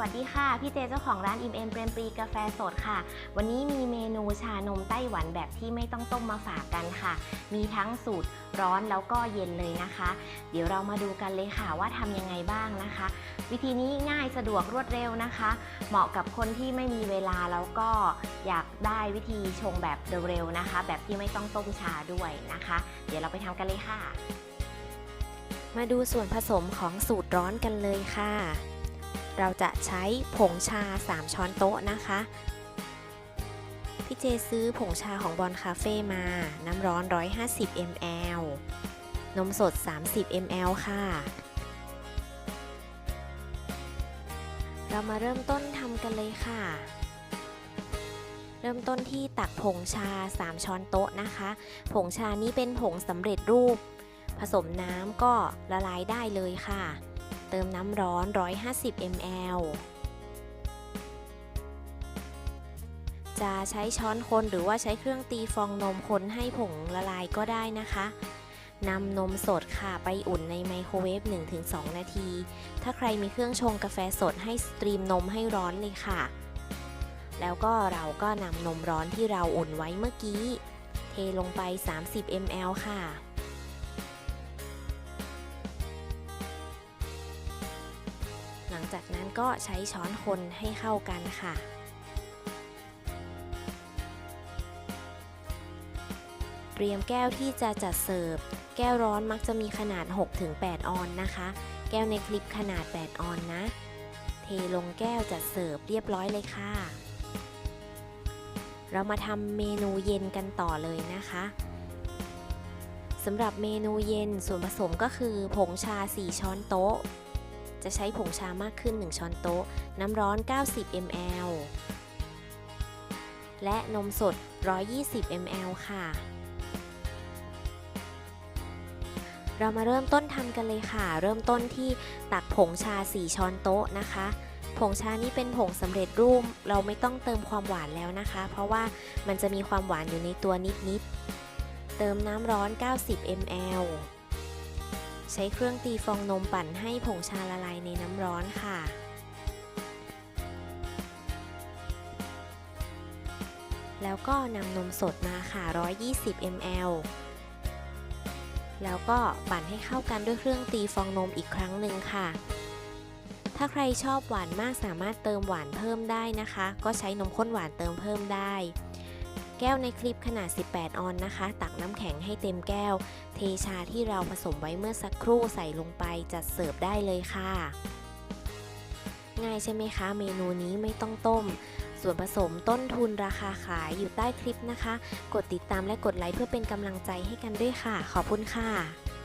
วัสดีค่ะ พี่เจเจ้าของร้านอิมเอ็มเปรมปรีกาแฟสดค่ะ วันนี้มีเมนูชานมไต้หวันแบบที่ไม่ต้องต้มมาฝากกันค่ะ มีทั้งสูตรร้อนแล้วก็เย็นเลยนะคะ เดี๋ยวเรามาดูกันเลยค่ะว่าทำยังไงบ้างนะคะ วิธีนี้ง่ายสะดวกรวดเร็วนะคะ เหมาะกับคนที่ไม่มีเวลาแล้วก็อยากได้วิธีชงแบบเร็วๆนะคะ แบบที่ไม่ต้องต้มชาด้วยนะคะ เดี๋ยวเราไปทำกันเลยค่ะ มาดูส่วนผสมของสูตรร้อนกันเลยค่ะ เราจะใช้ผงชา 3 ช้อนโต๊ะนะคะ พี่เจซื้อผงชาของบอลคาเฟ่มา น้ำร้อน 150 ml นมสด 30 ml ค่ะ เรามาเริ่มต้นทำกันเลยค่ะ เริ่มต้นที่ตักผงชา 3 ช้อนโต๊ะนะคะ ผงชานี้เป็นผงสำเร็จรูป ผสมน้ำก็ละลายได้เลยค่ะ เติมน้ำร้อน 150 ml จะใช้ช้อนคนหรือว่าใช้เครื่องตีฟองนมคนให้ผงละลายก็ได้นะคะนำนมสดค่ะไปอุ่นในไมโครเวฟ 1-2 นาที ถ้าใครมีเครื่องชงกาแฟสดให้สตรีมนมให้ร้อนเลยค่ะ แล้วก็เราก็นำนมร้อนที่เราอุ่นไว้เมื่อกี้ เทลงไป 30 ml ค่ะ ก็ใช้ช้อนคนให้เข้ากันค่ะ เตรียมแก้วที่จะจัดเสิร์ฟ แก้วร้อนมักจะมีขนาด 6-8 ออนนะคะ แก้วในคลิปขนาด 8 ออนนะ เทลงแก้วจัดเสิร์ฟเรียบร้อยเลยค่ะ เรามาทำเมนูเย็นกันต่อเลยนะคะสำหรับเมนูเย็นส่วนผสมก็คือ ผงชา 4 ช้อนโต๊ะ จะใช้ผงชามากขึ้น 1 ช้อนโต๊ะ น้ำร้อน 90 ml และนมสด 120 ml ค่ะ เรามาเริ่มต้นทำกันเลยค่ะ เริ่มต้นที่ตักผงชา 4 ช้อนโต๊ะนะคะผงชานี้เป็นผงสำเร็จรูป เราไม่ต้องเติมความหวานแล้วนะคะ เพราะว่ามันจะมีความหวานอยู่ในตัวนิดๆ เติมน้ำร้อน 90 ml ใช้เครื่องตีฟองนมปั่นให้ผงชาละลายในน้ำร้อนค่ะ แล้วก็นำนมสดมาค่ะ 120 ml แล้วก็ปั่นให้เข้ากันด้วยเครื่องตีฟองนมอีกครั้งหนึ่งค่ะ ถ้าใครชอบหวานมากสามารถเติมหวานเพิ่มได้นะคะ ก็ใช้นมข้นหวานเติมเพิ่มได้ แก้วในคลิปขนาด 18 ออนนะคะ ตักน้ำแข็งให้เต็มแก้ว เทชาที่เราผสมไว้เมื่อสักครู่ใส่ลงไปจัดเสิร์ฟได้เลยค่ะ ง่ายใช่ไหมคะ เมนูนี้ไม่ต้องต้ม ส่วนผสมต้นทุนราคาขายอยู่ใต้คลิปนะคะ กดติดตามและกดไลค์เพื่อเป็นกำลังใจให้กันด้วยค่ะ ขอบคุณค่ะ